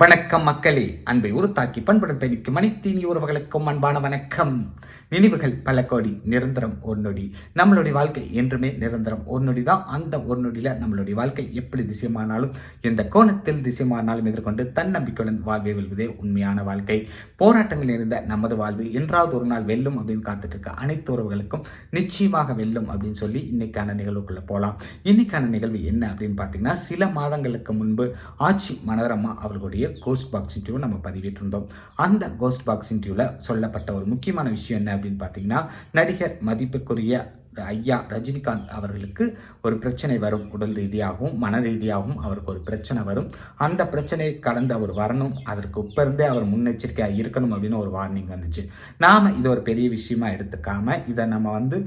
வணக்கம் மக்களே. அன்பை உருத்தாக்கி பண்புடன் பயணிக்கும் அனைத்தீனி உறவுகளுக்கும் அன்பான வணக்கம். நினைவுகள் பல கோடி நிரந்தரம் ஒரு நொடி. நம்மளுடைய வாழ்க்கை என்றுமே நிரந்தரம் ஒரு நொடி தான். அந்த ஒரு நொடியில் நம்மளுடைய வாழ்க்கை எப்படி திசைமானாலும் எந்த கோணத்தில் திசைமானாலும் எதிர்கொண்டு தன்னம்பிக்கையுடன் வாழ்வை வெல்வதே உண்மையான வாழ்க்கை. போராட்டங்கள் இருந்த நமது வாழ்வு என்றாவது ஒரு நாள் வெல்லும் அப்படின்னு காத்துட்டு இருக்க அனைத்து உறவுகளுக்கும் நிச்சயமாக வெல்லும் அப்படின்னு சொல்லி இன்னைக்கான நிகழ்வுக்குள்ளே போகலாம் இன்னைக்கான நிகழ்வு என்ன அப்படின்னு பார்த்தீங்கன்னா சில மாதங்களுக்கு முன்பு ஆட்சி மனோரமா அவர்களுடைய கோஸ்ட் பாக்ஸ் இன்டர்வியூ நம்ம பதிவிட்டிருந்தோம். அந்த கோஸ்ட் பாக்ஸ் இன்டர்வியூவில் சொல்லப்பட்ட ஒரு முக்கியமான விஷயம் என்ன அப்படின்னு பார்த்தீங்கன்னா நடிகர் மதிப்புக்குரிய ஐயா ரஜினிகாந்த் அவர்களுக்கு ஒரு பிரச்சனை வரும் உடல் ரீதியாகவும் மன ரீதியாகவும் அவருக்கு ஒரு பிரச்சனை வரும். அந்த பிரச்சனையை கடந்து அவர் வரணும் அதற்கு உப்ப இருந்தே அவர் முன்னெச்சரிக்கையாக இருக்கணும் அப்படின்னு ஒரு வார்னிங் வந்துச்சு. நாம் இது ஒரு பெரிய விஷயமா எடுத்துக்காமல் இதை நம்ம வந்து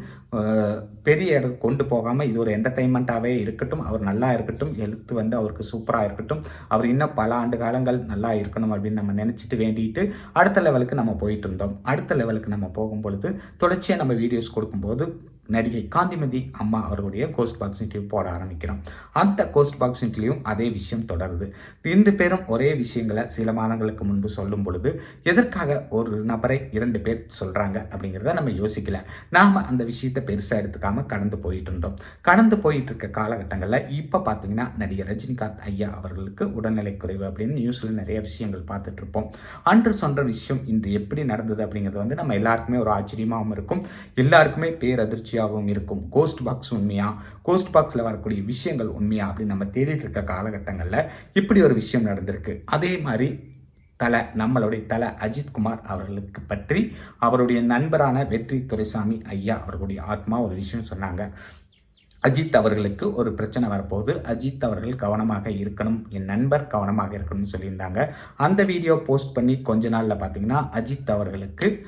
பெரிய இடத்துக்கு கொண்டு போகாமல் இது ஒரு என்டர்டைன்மெண்ட்டாகவே இருக்கட்டும் அவர் நல்லா இருக்கட்டும் எழுத்து வந்து அவருக்கு சூப்பராக இருக்கட்டும் அவர் இன்னும் பல ஆண்டு காலங்கள் நல்லா இருக்கணும் அப்படின்னு நம்ம நினச்சிட்டு வேண்டிட்டு அடுத்த லெவலுக்கு நம்ம போயிட்டு இருந்தோம். அடுத்த லெவலுக்கு நம்ம போகும் பொழுது தொடர்ச்சியாக நம்ம வீடியோஸ் கொடுக்கும்போது நடிகை காந்திமதி அம்மா அவர்களுடைய கோஸ்ட் பாக்ஸ் இன்டர்வியூ போட ஆரம்பிக்கிறோம். அந்த கோஸ்ட் பாக்ஸ் இன்டர்வியூவும் அதே விஷயம் தொடருது. ரெண்டு பேரும் ஒரே விஷயங்களை சில மாதங்களுக்கு முன்பு சொல்லும் பொழுது எதற்காக ஒரு நபரை இரண்டு பேர் சொல்கிறாங்க அப்படிங்கிறத நம்ம யோசிக்கல. நாம் அந்த விஷயத்தை பெருசாக எடுத்துக்காம கடந்து போயிட்டு இருந்தோம். கடந்து போயிட்டு இருக்க காலகட்டங்களில் இப்போ பார்த்தீங்கன்னா நடிகர் ரஜினிகாந்த் ஐயா அவர்களுக்கு உடல்நிலை குறைவு அப்படின்னு நியூஸில் நிறைய விஷயங்கள் பார்த்துட்டு இருப்போம். அன்று சொன்ன விஷயம் இன்று எப்படி நடந்தது அப்படிங்கிறது வந்து நம்ம எல்லாருக்குமே ஒரு ஆச்சரியமாகவும் இருக்கும். எல்லாருக்குமே பேரதிர்ச்சியாகவும் இருக்கும். கோஸ்ட் பாக்ஸ் உண்மையா? கோஸ்ட் பாக்ஸில் வரக்கூடிய விஷயங்கள் உண்மையா? அப்படின்னு நம்ம தேடிட்டு இருக்க காலகட்டங்களில் இப்படி ஒரு விஷயம் நடந்திருக்கு. அதே மாதிரி தலை நம்மளுடைய தலை அஜித் குமார் அவர்களுக்கு பற்றி அவருடைய நண்பரான வெற்றி துரைசாமி ஐயா அவர்களுடைய ஆத்மா ஒரு விஷயம் சொன்னாங்க. அஜித் அவர்களுக்கு ஒரு பிரச்சனை வரப்போகுது. அஜித் அவர்கள் கவனமாக இருக்கணும். என் நண்பர் கவனமாக இருக்கணும்னு சொல்லியிருந்தாங்க. அந்த வீடியோ போஸ்ட் பண்ணி கொஞ்ச நாளில் பார்த்தீங்கன்னா அஜித் அவர்களுக்கு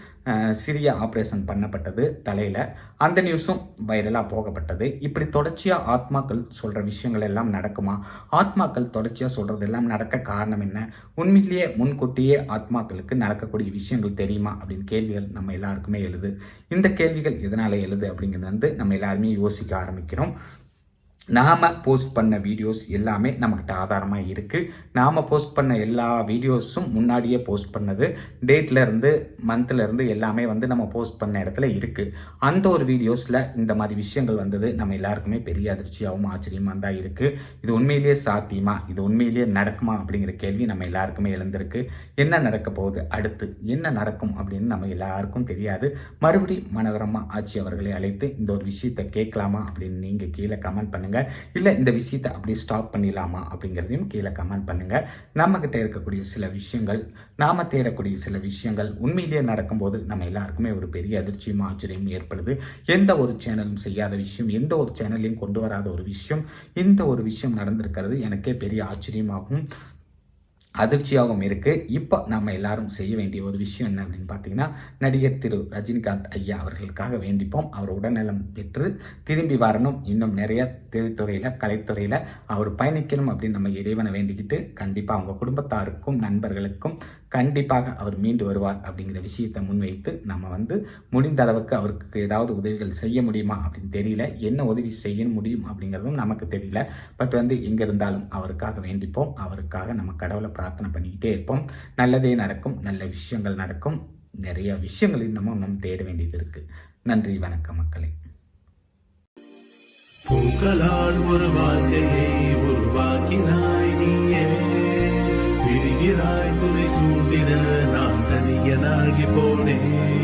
சிறிய ஆப்ரேஷன் பண்ணப்பட்டது தலையில். அந்த நியூஸும் வைரலாக போகப்பட்டது. இப்படி தொடர்ச்சியாக ஆத்மாக்கள் சொல்கிற விஷயங்கள் எல்லாம் நடக்குமா? ஆத்மாக்கள் தொடர்ச்சியாக சொல்கிறது எல்லாம் நடக்க காரணம் என்ன? உண்மையிலேயே முன்கூட்டியே ஆத்மாக்களுக்கு நடக்கக்கூடிய விஷயங்கள் தெரியுமா? அப்படின்னு கேள்விகள் நம்ம எல்லாருக்குமே எழுது. இந்த கேள்விகள் எதனால் எழுது அப்படிங்கிறது வந்து நம்ம எல்லாருமே யோசிக்க ஆரம்பிக்கிறோம். நாம் போஸ்ட் பண்ண வீடியோஸ் எல்லாமே நம்மக்கிட்ட ஆதாரமாக இருக்குது நாம் போஸ்ட் பண்ண எல்லா வீடியோஸும் முன்னாடியே போஸ்ட் பண்ணது டேட்லேருந்து மந்த்லேருந்து எல்லாமே வந்து நம்ம போஸ்ட் பண்ண இடத்துல இருக்குது அந்த ஒரு வீடியோஸில் இந்த மாதிரி விஷயங்கள் வந்தது நம்ம எல்லாருக்குமே பெரிய அதிர்ச்சியாகவும் ஆச்சரியமாக தான் இருக்குது இது உண்மையிலேயே சாத்தியமா? இது உண்மையிலேயே நடக்குமா? அப்படிங்கிற கேள்வி நம்ம எல்லாருக்குமே எழுந்திருக்கு. என்ன நடக்க போகுது? அடுத்து என்ன நடக்கும் அப்படின்னு நம்ம எல்லாருக்கும் தெரியாது. மறுபடி மனோகரமாக ஆட்சி அவர்களை அழைத்து இந்த ஒரு விஷயத்தை கேட்கலாமா அப்படின்னு நீங்கள் கீழே கமெண்ட் பண்ணுங்கள் பண்ணுங்க. இல்லை இந்த விஷயத்தை அப்படியே ஸ்டாப் பண்ணிடலாமா அப்படிங்கிறதையும் கீழே கமெண்ட் பண்ணுங்க. நம்ம கிட்ட இருக்கக்கூடிய சில விஷயங்கள் நாம தேடக்கூடிய சில விஷயங்கள் உண்மையிலேயே நடக்கும்போது நம்ம எல்லாருக்குமே ஒரு பெரிய அதிர்ச்சியும் ஆச்சரியமும் ஏற்படுது. எந்த ஒரு சேனலும் செய்யாத விஷயம் எந்த ஒரு சேனலையும் கொண்டு வராத ஒரு விஷயம் இந்த ஒரு விஷயம் நடந்திருக்கிறது எனக்கே பெரிய ஆச்சரியமாகவும் அதிர்ச்சியாகவும் இருக்குது இப்போ நம்ம எல்லாரும் செய்ய வேண்டிய ஒரு விஷயம் என்ன அப்படின்னு பார்த்தீங்கன்னா நடிகர் திரு ரஜினிகாந்த் ஐயா அவர்களுக்காக வேண்டிப்போம். அவர் உடல்நலம் பெற்று திரும்பி வரணும். இன்னும் நிறைய திரைத்துறையில் கலைத்துறையில் அவர் பயணிக்கணும் அப்படின்னு நம்ம இறைவனை வேண்டிக்கிட்டு கண்டிப்பாக அவங்க குடும்பத்தாருக்கும் நண்பர்களுக்கும் கண்டிப்பாக அவர் மீண்டு வருவார் அப்படிங்கிற விஷயத்தை முன்வைத்து நம்ம வந்து முடிந்த அளவுக்கு அவருக்கு ஏதாவது உதவிகள் செய்ய முடியுமா அப்படின்னு தெரியல. என்ன உதவி செய்ய முடியும் அப்படிங்கிறதும் நமக்கு தெரியல. பட் வந்து எங்கே இருந்தாலும் அவருக்காக வேண்டிப்போம். அவருக்காக நம்ம கடவுளை பிரார்த்தனை பண்ணிக்கிட்டே இருப்போம். நல்லதே நடக்கும். நல்ல விஷயங்கள் நடக்கும். நிறைய விஷயங்கள் இன்னமும் நம்ம தேட வேண்டியது இருக்கு. நன்றி. வணக்கம் மக்களே. பூக்களால் ஒரு வாழ்க்கையை உருவாக்கினாய் நீயே. பிரிகிறாய் துணை சூழ்ந்திட நான் தனியனாகி போனேன்